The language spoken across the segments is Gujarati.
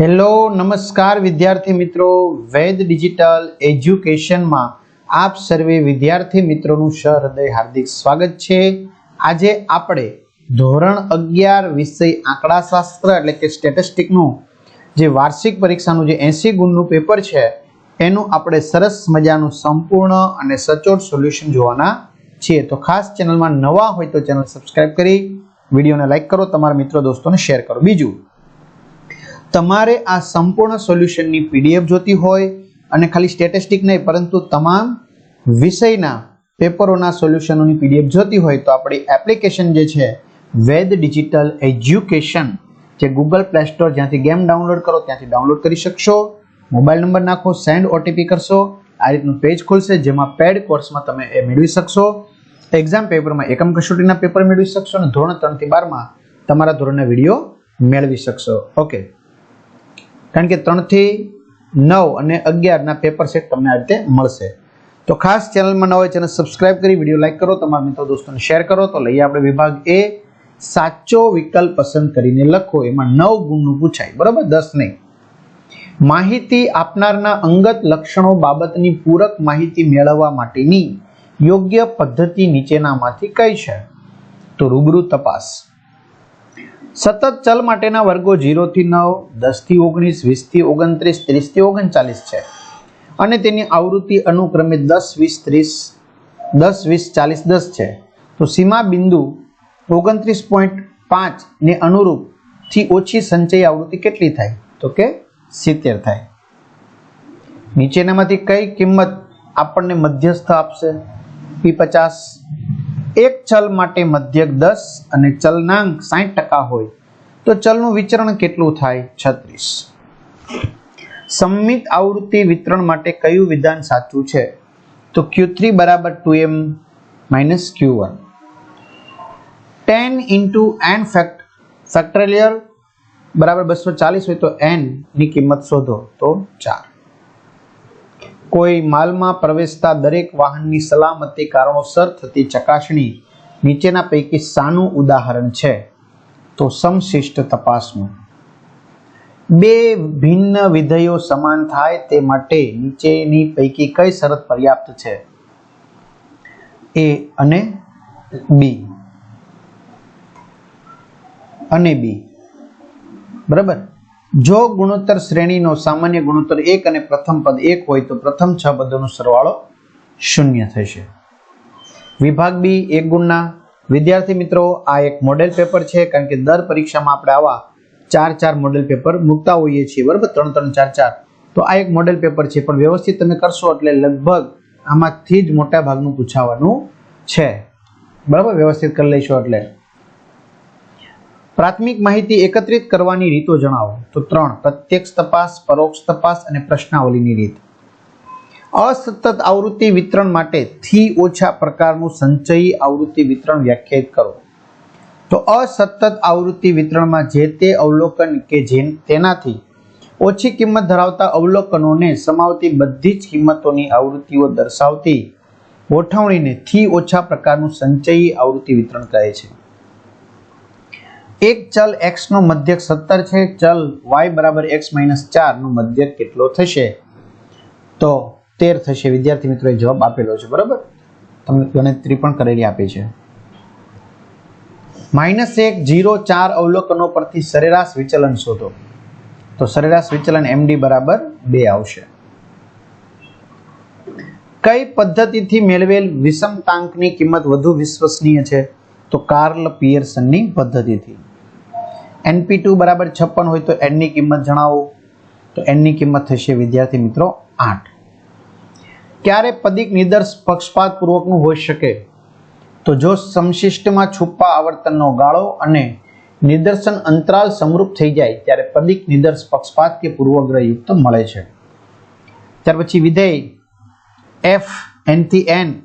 હેલો, નમસ્કાર વિદ્યાર્થી મિત્રો. વેદ ડિજિટલ એજ્યુકેશનમાં આપ સર્વે વિદ્યાર્થી મિત્રોનું સહૃદય હાર્દિક સ્વાગત છે. આજે આપણે ધોરણ અગિયાર વિષય આંકડાશાસ્ત્ર એટલે કે સ્ટેટિસ્ટિકનું જે વાર્ષિક પરીક્ષાનું જે એંસી ગુણનું પેપર છે, એનું આપણે સરસ મજાનું સંપૂર્ણ અને સચોટ સોલ્યુશન જોવાના છીએ. તો ખાસ ચેનલમાં નવા હોય તો ચેનલ સબસ્ક્રાઈબ કરી, વિડીયોને લાઇક કરો, તમારા મિત્રો, દોસ્તોને શેર કરો. બીજું તમારે આ સંપૂર્ણ સોલ્યુશનની પીડીએફ જોતી હોય અને ખાલી સ્ટેટિસ્ટિક નહીં, પરંતુ તમામ વિષયના પેપરોના સોલ્યુશનોની પીડીએફ જોતી હોય તો આપણી એપ્લિકેશન જે છે, વેદ ડિજિટલ એજ્યુકેશન, જે ગૂગલ પ્લે સ્ટોર જ્યાંથી ગેમ ડાઉનલોડ કરો ત્યાંથી ડાઉનલોડ કરી શકશો. મોબાઈલ નંબર નાખો, સેન્ડ ઓટીપી કરશો. આ રીતનું પેજ ખુલશે જેમાં પેડ કોર્સમાં તમે એ મેળવી શકશો. એક્ઝામ પેપરમાં એકમ કસોટીના પેપર મેળવી શકશો અને ધોરણ ત્રણથી બારમાં તમારા ધોરણના વીડિયો મેળવી શકશો. ઓકે. કારણ કે ત્રણથી નવ અને અગિયારના પેપર સેટ તમને આ રીતે મળશે. તો ખાસ ચેનલમાં ન ચેનલ સબસ્ક્રાઇબ કરી વીડિયો લાઇક કરો, તમારા મિત્રો દોસ્તોને શેર કરો. તો લઈએ આપણે વિભાગ એ. સાચો વિકલ્પ પસંદ કરીને લખો. એમાં નવ ગુણનું પૂછાય. બરાબર? દસ નહીં. માહિતી આપનારના અંગત લક્ષણો બાબતની પૂરક માહિતી મેળવવા માટેની યોગ્ય પદ્ધતિ નીચેનામાંથી કઈ છે? તો રૂબરૂ તપાસ. સતત ચલ માટેના વર્ગો જીરોથી નવ, દસથી ઓગણીસ, વીસથી ઓગણત્રીસ, ત્રીસથી ઓગણચાલીસ છે. અને તેની આવૃત્તિ અનુક્રમે દસ, વીસ, ત્રીસ, દસ, વીસ, ચાલીસ, દસ છે. તો સીમા બિંદુ ઓગણત્રીસ પોઈન્ટ પાંચને અનુરૂપથી ઓછી સંચય આવૃત્તિ કેટલી થાય? તો કે સિત્તેર થાય. નીચેનામાંથી કઈ કિંમત આપણને મધ્યસ્થ આપશે? પી પચાસ એક ચલ માટે મધ્યક દસ અને ચલનાંક સાઠ ટકા હોય, તો ચલનું વિચરણ કેટલું થાય? છત્રીસ. સંમિત આવૃત્તિ વિતરણ માટે કયું વિધાન સાચું છે? તો ક્યુ થ્રી બરાબર two M minus Q one. Ten into N fact factorial બરાબર બસો ચાલીસ હોય તો એનની કિંમત શોધો તો ચાર. કોઈ માલમાં પ્રવેશતા દરેક વાહનની સલામતી કારણોસર થતી ચકાસણી નીચેના પૈકી સાનું ઉદાહરણ છે. તો સમશિષ્ટ તપાસનું બે ભિન્ન વિધેયો સમાન થાય તે માટે નીચેની પૈકી કઈ શરત પર્યાપ્ત છે? એ અને બી. અને બી. બરાબર? જો ગુણોત્તર શ્રેણીનો સામાન્ય ગુણોત્તર એક અને પ્રથમ પદ એક હોય તો પ્રથમ છ પદોનો સરવાળો શૂન્ય થશે. વિભાગ બી એક ગુણના. વિદ્યાર્થી મિત્રો, આ એક મોડેલ પેપર છે કારણ કે દર પરીક્ષામાં આપણે આવા ચાર ચાર મોડેલ પેપર મૂકતા હોઈએ છીએ, બરાબર? ત્રણ ત્રણ ચાર ચાર. તો આ એક મોડેલ પેપર છે, પણ વ્યવસ્થિત તમે કરશો એટલે લગભગ આમાંથી જ મોટા ભાગનું પૂછાવાનું છે. બરાબર? વ્યવસ્થિત કરી લઈશો એટલે. પ્રાથમિક માહિતી એકત્રિત કરવાની રીતો જણાવો. તો ત્રણ, પ્રત્યક્ષ તપાસ, પરોક્ષ તપાસ અને પ્રશ્નાવલીની રીત. અસતત આવૃત્તિ વિતરણ માટે થી ઓછા પ્રકારનું સંચયી આવૃત્તિ વિતરણ વ્યાખ્યાયિત કરો. તો અસતત આવૃત્તિ વિતરણમાં જે તે અવલોકન કે જે તેનાથી ઓછી કિંમત ધરાવતા અવલોકનોને સમાવતી બધી જ કિંમતોની આવૃત્તિઓ દર્શાવતી ગોઠવણીને થી ઓછા પ્રકારનું સંચયી આવૃત્તિ વિતરણ કહે છે. એક ચલ x નો મધ્યક 17 છે, ચલ y બરાબર x 4 નો મધ્યક કેટલો થશે? તો 13 થશે. વિદ્યાર્થી મિત્રોએ જવાબ આપેલો છે, બરાબર? તમને ગણતરી પણ કરેલી આપી છે. માઇનસ એક જીરો ચાર અવલોકનો પરથી સરેરાશ વિચલન શોધો. તો સરેરાશ વિચલન એમડી બરાબર બે આવશે. કઈ પદ્ધતિથી મેળવેલ વિષમતાંકની કિંમત વધુ વિશ્વસનીય છે? તો કાર્લ પિયર્સનની પદ્ધતિથી. એનપી ટુ બરાબર છપ્પન હોય તો એનની કિંમત જણાવો. તો એનની કિંમત થશે, વિદ્યાર્થી મિત્રો, આઠ. ક્યારે પદિક નિદર્શ પક્ષપાત પૂર્વકનું હોઈ શકે? તો જો સમશિષ્ટમાં છુપા આવર્તનનો ગાળો અને નિદર્શન અંતરાલ સમરૂપ થઈ જાય, ત્યારે પદિક નિદર્શ પક્ષપાત કે પૂર્વગ્રહયુક્ત મળે છે. ત્યાર પછી વિધેય એફ એનથી એન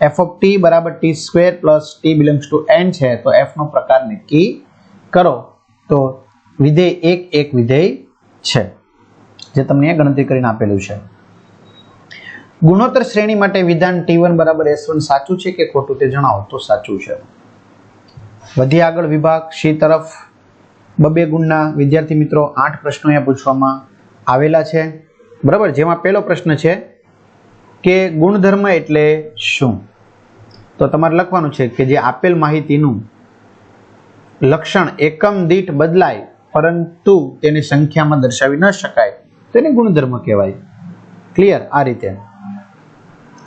એફ ઓફ ટી બરાબર T square plus T belongs to N છે, તો એફનો પ્રકાર નક્કી કરો. તો વિધેય એક એક વિધેય છે, જે તમને ગણતરી કરીને આપેલું છે. ગુણોત્તર શ્રેણી માટે વિધાન ટી વન બરાબર એસ વન સાચું છે કે ખોટું તે જણાવો, તો સાચું છે. વધી આગળ વિભાગ સી તરફ બબે ગુણના વિદ્યાર્થી મિત્રો આઠ પ્રશ્નો અહીંયા પૂછવામાં આવેલા છે. બરાબર, જેમાં પહેલો પ્રશ્ન છે કે ગુણધર્મ એટલે શું? તો તમારે લખવાનું છે કે જે આપેલ માહિતીનું લક્ષણ એકમ દીઠ બદલાય, પરંતુ તેને સંખ્યામાં દર્શાવી ન શકાય. તેને ગુણધર્મ કહેવાય. ક્લિયર આ રીતે.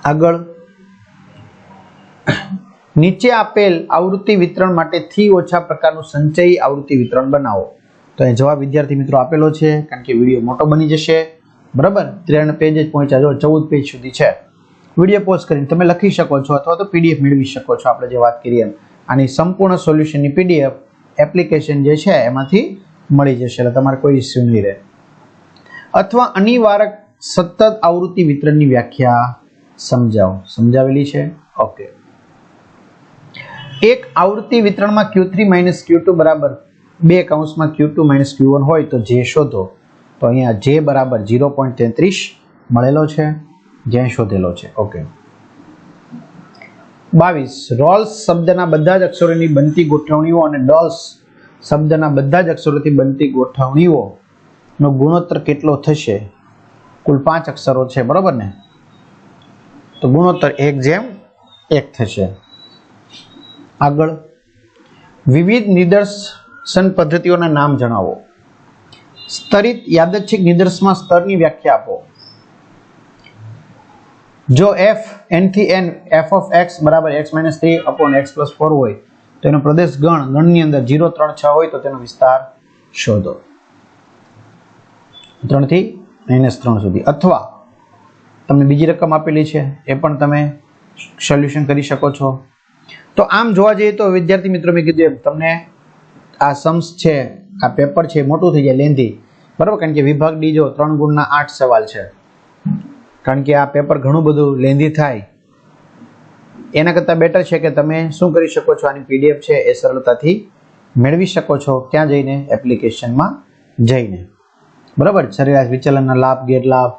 આગળ. નીચે આપેલ આવૃત્તિ વિતરણ માટે થી ઓછા પ્રકારનું સંચયી આવૃત્તિ વિતરણ બનાવો. તો અહીં જવાબ વિદ્યાર્થી મિત્રો આપેલો છે, કારણ કે વીડિયો મોટો બની જશે. બરાબર? ત્રણ પેજ જ પહોંચ્યા જો ચૌદ પેજ સુધી છે. વીડિયો પોઝ કરીને તમે લખી શકો છો અથવા તો પીડીએફ મેળવી શકો છો, આપણે જે વાત કરીએ આની સંપૂર્ણ સોલ્યુશનની પીડીએફ એપ્લિકેશન જે છે, એમાંથી મળી જશે. એટલે તમારે કોઈ ઇસ્યુ નહીં રહે. અથવા અનિવારક સતત આવૃત્તિ વિતરણની વ્યાખ્યા સમજાવો. સમજાવેલી છે? ઓકે એક આવૃત્તિ વિતરણમાં Q three minus Q two બરાબર બે કૌંસમાં Q two minus Q one હોય તો જે શોધો. તો અહીંયા જે બરાબર ઝીરો પોઈન્ટ તેત્રીસ મળેલો છે. જે શોધેલો છે. ઓકે બાવીસ. રોલ્સ શબ્દના બધા જ અક્ષરોની બનતી ગોઠવણીઓ અને ડોલ્સ શબ્દના બધા જ અક્ષરોથી બનતી ગોઠવણીઓનો ગુણોત્તર કેટલો થશે? કુલ પાંચ અક્ષરો છે, બરાબર ને? તો ગુણોત્તર એક જેમ એક થશે. આગળ. વિવિધ નિદર્શન પદ્ધતિઓના નામ જણાવો. સ્તરિત યાદચ્છિક નિદર્શમાં સ્તરની વ્યાખ્યા આપો. જો એફ એનથી એન એફ ઓફ એક્સ બરાબર X minus three upon X plus four હોય, તો એનો પ્રદેશ ગણ, ગણની અંદર જીરો ત્રણ, છ હોય, તો તેનો વિસ્તાર શોધો. ત્રણથી માઇનસ ત્રણ સુધી. અથવા તમને બીજી રકમ આપેલી છે, એ પણ તમે સોલ્યુશન કરી શકો છો. તો આમ જોવા જઈએ તો વિદ્યાર્થી મિત્રો મેં કીધું એમ, તમને આ સમ્સ છે, આ પેપર છે મોટું થઈ જાય લેન્ધી બરાબર? કારણ કે વિભાગ ડી જો ત્રણ ગુણના આઠ સવાલ છે. કારણ કે આ પેપર ઘણું બધું લેન્ધી થાય. એના કરતાં બેટર છે કે તમે શું કરી શકો છો? આની પીડીએફ છે, એ સરળતાથી મેળવી શકો છો ક્યાં જઈને એપ્લિકેશનમાં જઈને. બરાબર? સરેરાશ વિચલનના લાભ, ગેરલાભ.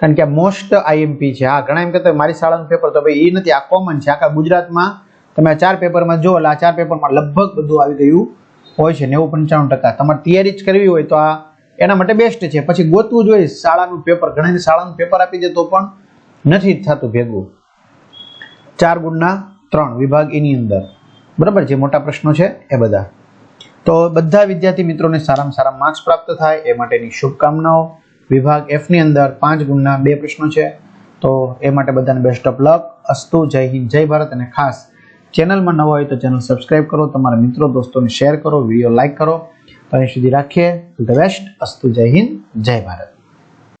કારણ કે આ મોસ્ટ આઈએમપી છે. હા, ઘણા એમ કહેતા મારી શાળાનું પેપર તો ભાઈ એ નથી, આ કોમન છે. આખા ગુજરાતમાં તમે આ ચાર પેપરમાં જો એટલે આ ચાર પેપરમાં લગભગ બધું આવી ગયું હોય છે, નેવું પંચાણું ટકા. તમારે તૈયારી જ કરવી હોય તો આ એના માટે બેસ્ટ છે. પછી ગોતવું જોઈએ. શાળાનું પેપર ઘણા શાળાનું પેપર આપી દે તો પણ નથી થતું ભેગું. ચાર ગુણના ત્રણ વિભાગ એની અંદર. બરાબર જે મોટા પ્રશ્નો છે એ બધા. તો બધા વિદ્યાર્થી મિત્રોને સારામાં સારા માર્ક્સ પ્રાપ્ત થાય એ માટેની શુભકામનાઓ. વિભાગ એફની અંદર પાંચ ગુણના બે પ્રશ્નો છે. તો એ માટે બધાને બેસ્ટ ઓફ લક અસ્તુ, જય હિન્દ, જય ભારત અને ખાસ. ચેનલમાં નવા હોય તો ચેનલ સબસ્ક્રાઇબ કરો. તમારા મિત્રો, દોસ્તોને શેર કરો. વીડિયો લાઈક કરો. તો અહીં સુધી રાખીએ ધ બેસ્ટ અસ્તુ જય હિન્દ જય ભારત